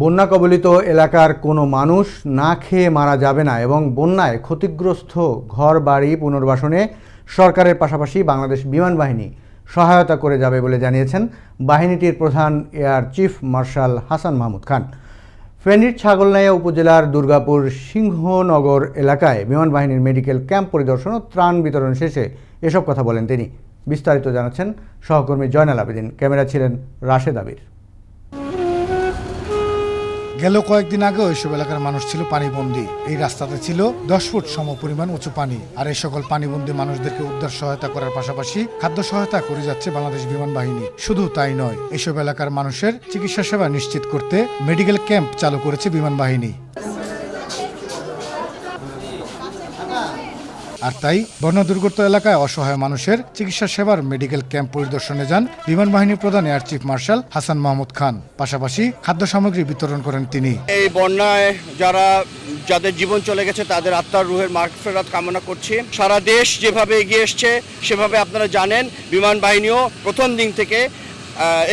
বন্যা কবলিত এলাকার কোনো মানুষ না খেয়ে মারা যাবে না এবং বন্যায় ক্ষতিগ্রস্ত ঘর বাড়ি পুনর্বাসনে সরকারের পাশাপাশি বাংলাদেশ বিমান বাহিনী সহায়তা করে যাবে বলে জানিয়েছেন বাহিনীটির প্রধান air chief marshal Hasan Mahmud Khan. ফেনীর ছাগলনাইয়া উপজেলার দুর্গাপুর সিংহনগর এলাকায় বিমান বাহিনীর মেডিকেল ক্যাম্প পরিদর্শন ও ত্রাণ বিতরণ শেষে এসব কথা বলেন তিনি। বিস্তারিত জানাচ্ছেন সহকর্মী জয়নাল আবেদিন। ক্যামেরা ছিলেন রাশেদ আবির। গেল কয়েকদিন আগে ওইসব এলাকার মানুষ ছিল পানিবন্দী। এই রাস্তাতে ছিল দশ ফুট সম পরিমাণ উঁচু পানি। আর এই সকল পানিবন্দী মানুষদেরকে উদ্ধার সহায়তা করার পাশাপাশি খাদ্য সহায়তা করে যাচ্ছে বাংলাদেশ বিমান বাহিনী। শুধু তাই নয়, এসব এলাকার মানুষের চিকিৎসা সেবা নিশ্চিত করতে মেডিকেল ক্যাম্প চালু করেছে বিমান বাহিনী। আর তাই বন্যা দুর্গত এলাকায় অসহায় মানুষের চিকিৎসা সেবার মেডিকেল ক্যাম্প পরিদর্শনে যান বিমান বাহিনী প্রধান air chief marshal Hasan Mahmud Khan. পাশাপাশি খাদ্য সামগ্রী বিতরণ করেন তিনি। এই বন্যায় যারা, যাদের জীবন চলে গেছে, তাদের আত্মার রুহের মার্গ ফেরত কামনা করছি। সারা দেশ যেভাবে এগিয়ে এসছে, সেভাবে আপনারা জানেন, বিমান বাহিনীও প্রথম দিন থেকে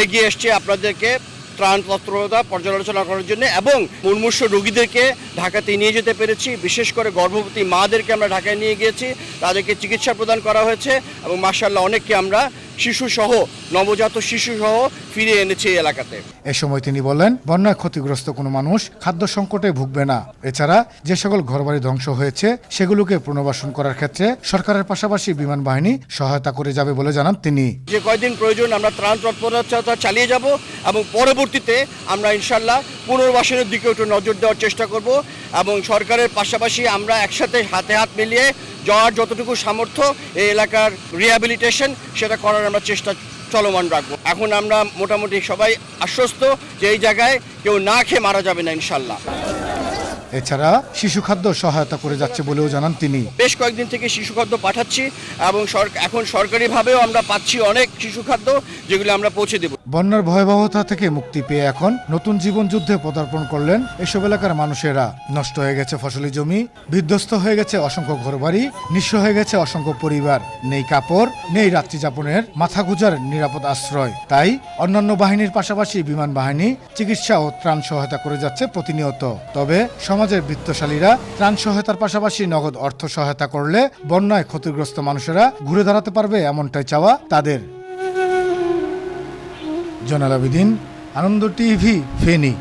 এগিয়ে এসছে। আপনাদেরকে ত্রাণ তৎপরতা পর্যালোচনা করার জন্য এবং মুমূর্ষ রোগীদেরকে ঢাকাতে নিয়ে যেতে পেরেছি। বিশেষ করে গর্ভবতী মাদেরকে আমরা ঢাকায় নিয়ে গিয়েছি। তাদেরকে চিকিৎসা প্রদান করা হয়েছে এবং মার্শাল্লাহ অনেককে আমরা শিশু সহ নবজাত শিশু সহ ফিরিয়ে এনেছি এলাকাতে। এ সময় তিনি বলেন বন্যায় ক্ষতিগ্রস্ত কোনো মানুষ খাদ্য সংকটে ভুগবে না। এছাড়া যে সকল ঘরবাড়ি ধ্বংস হয়েছে সেগুলোকে পুনর্বাসন করার ক্ষেত্রে সরকারের পাশাপাশি বিমান বাহিনী সহায়তা করে যাবে বলে জানান তিনি। যে কয়দিন প্রয়োজন আমরা ত্রাণ তৎপরতা চালিয়ে যাব এবং পরবর্তীতে আমরা ইনশাল্লাহ পুনর্বাসনের দিকে একটু নজর দেওয়ার চেষ্টা করব এবং সরকারের পাশাপাশি আমরা একসাথে হাতে হাত মিলিয়ে যাওয়ার যতটুকু সামর্থ্য এই এলাকার রিহ্যাবিলিটেশন সেটা করার আমরা চেষ্টা চলমান রাখব। এখন আমরা মোটামুটি সবাই আশ্বস্ত যে এই জায়গায় কেউ না খেয়ে মারা যাবে না ইনশাল্লাহ। এছাড়া শিশু খাদ্য সহায়তা করে যাচ্ছে বলেও জানান তিনি। বেশ কয়েকদিন থেকে শিশু খাদ্য পাঠাচ্ছি এবং এখন সরকারিভাবেও আমরা পাচ্ছি অনেক শিশু খাদ্য যেগুলো আমরা পৌঁছে দেবো। বন্যার ভয়াবহতা থেকে মুক্তি পেয়ে এখন নতুন জীবন যুদ্ধে পদার্পণ করলেন এসব এলাকার মানুষেরা। নষ্ট হয়ে গেছে ফসলি জমি, বিধ্বস্ত হয়ে গেছে অসংখ্য ঘরবাড়ি, নিঃস্ব হয়ে গেছে অসংখ্য পরিবার। নেই কাপড়, নেই রাত্রি যাপনের মাথা গুজার নিরাপদ আশ্রয়। তাই অন্যান্য বাহিনীর পাশাপাশি বিমান বাহিনী, চিকিৎসা ও ত্রাণ সহায়তা করে যাচ্ছে প্রতিনিয়ত। তবে সমাজের বৃত্তশালীরা ত্রাণ সহায়তার পাশাপাশি নগদ অর্থ সহায়তা করলে বন্যায় ক্ষতিগ্রস্ত মানুষেরা ঘুরে দাঁড়াতে পারবে এমনটাই চাওয়া তাদের। জনাল আবেদিন আনন্দ টিভি ফেনী।